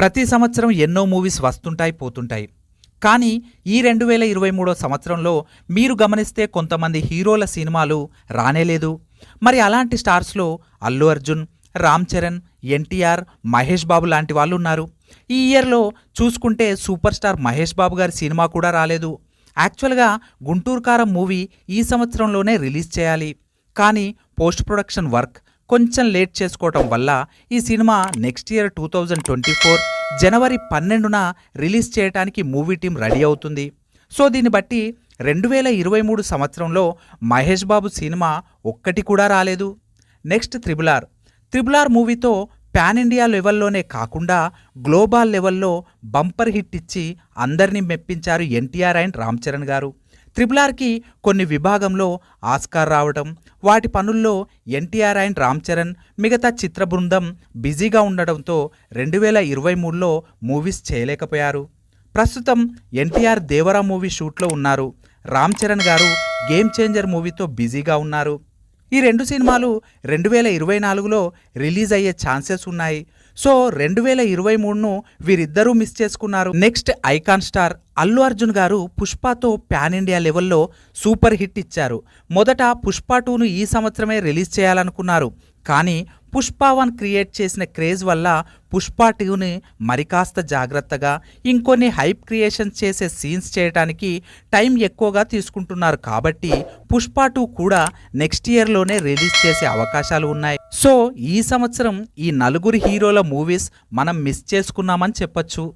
ప్రతి సంవత్సరం ఎన్నో మూవీస్ వస్తుంటాయి పోతుంటాయి. కానీ ఈ రెండు వేల ఇరవై మూడో సంవత్సరంలో మీరు గమనిస్తే కొంతమంది హీరోల సినిమాలు రానేలేదు మరి అలాంటి స్టార్స్లో అల్లు అర్జున్ రామ్ చరణ్ ఎన్టీఆర్ మహేష్ బాబు లాంటి వాళ్ళు ఉన్నారు. ఈ ఇయర్లో చూసుకుంటే సూపర్ స్టార్ మహేష్ బాబు గారి సినిమా కూడా రాలేదు. యాక్చువల్గా గుంటూరు కారం మూవీ ఈ సంవత్సరంలోనే రిలీజ్ చేయాలి. కానీ పోస్ట్ ప్రొడక్షన్ వర్క్ కొంచెం లేట్ చేసుకోవటం వల్ల ఈ cinema next year two thousand twenty four జనవరి పన్నెండున రిలీజ్ చేయడానికి మూవీ టీం రెడీ అవుతుంది. సో దీన్ని బట్టి రెండు వేల ఇరవై మూడు సంవత్సరంలో మహేష్ బాబు సినిమా ఒక్కటి కూడా రాలేదు. Next triple R triple R మూవీతో పాన్ ఇండియా లెవెల్లోనే కాకుండా గ్లోబల్ లెవెల్లో బంపర్ హిట్ ఇచ్చి అందరినీ మెప్పించారు ఎన్టీఆర్ అండ్ రామ్ చరణ్ గారు. త్రిబుల్ ఆర్కి కొన్ని విభాగంలో ఆస్కార్ రావటం వాటి పనుల్లో ఎన్టీఆర్ అండ్ రామ్ చరణ్ మిగతా చిత్ర బృందం బిజీగా ఉండడంతో రెండు వేల ఇరవై మూడులో మూవీస్ చేయలేకపోయారు. ప్రస్తుతం ఎన్టీఆర్ దేవరా మూవీ షూట్లో ఉన్నారు. రామ్ చరణ్ గారు గేమ్ చేంజర్ మూవీతో బిజీగా ఉన్నారు. ఈ రెండు సినిమాలు రెండు వేల ఇరవై నాలుగులో రిలీజ్ అయ్యే ఛాన్సెస్ ఉన్నాయి. సో రెండు వేల ఇరవై మూడును వీరిద్దరూ మిస్ చేసుకున్నారు. Next icon star Allu Arjun garu పుష్పతో pan India లెవెల్లో సూపర్ హిట్ ఇచ్చారు. మొదట పుష్ప టూను ఈ సంవత్సరమే రిలీజ్ చేయాలనుకున్నారు. కానీ పుష్ప వన్ క్రియేట్ చేసిన క్రేజ్ వల్ల పుష్ప టూని మరికాస్త జాగ్రత్తగా ఇంకొన్ని హైప్ క్రియేషన్స్ చేసే సీన్స్ చేయడానికి టైం ఎక్కువగా తీసుకుంటున్నారు. కాబట్టి పుష్ప టూ కూడా నెక్స్ట్ ఇయర్లోనే రిలీజ్ చేసే అవకాశాలు ఉన్నాయి. సో ఈ సంవత్సరం ఈ నలుగురు హీరోల మూవీస్ మనం మిస్ చేసుకున్నామని చెప్పొచ్చు.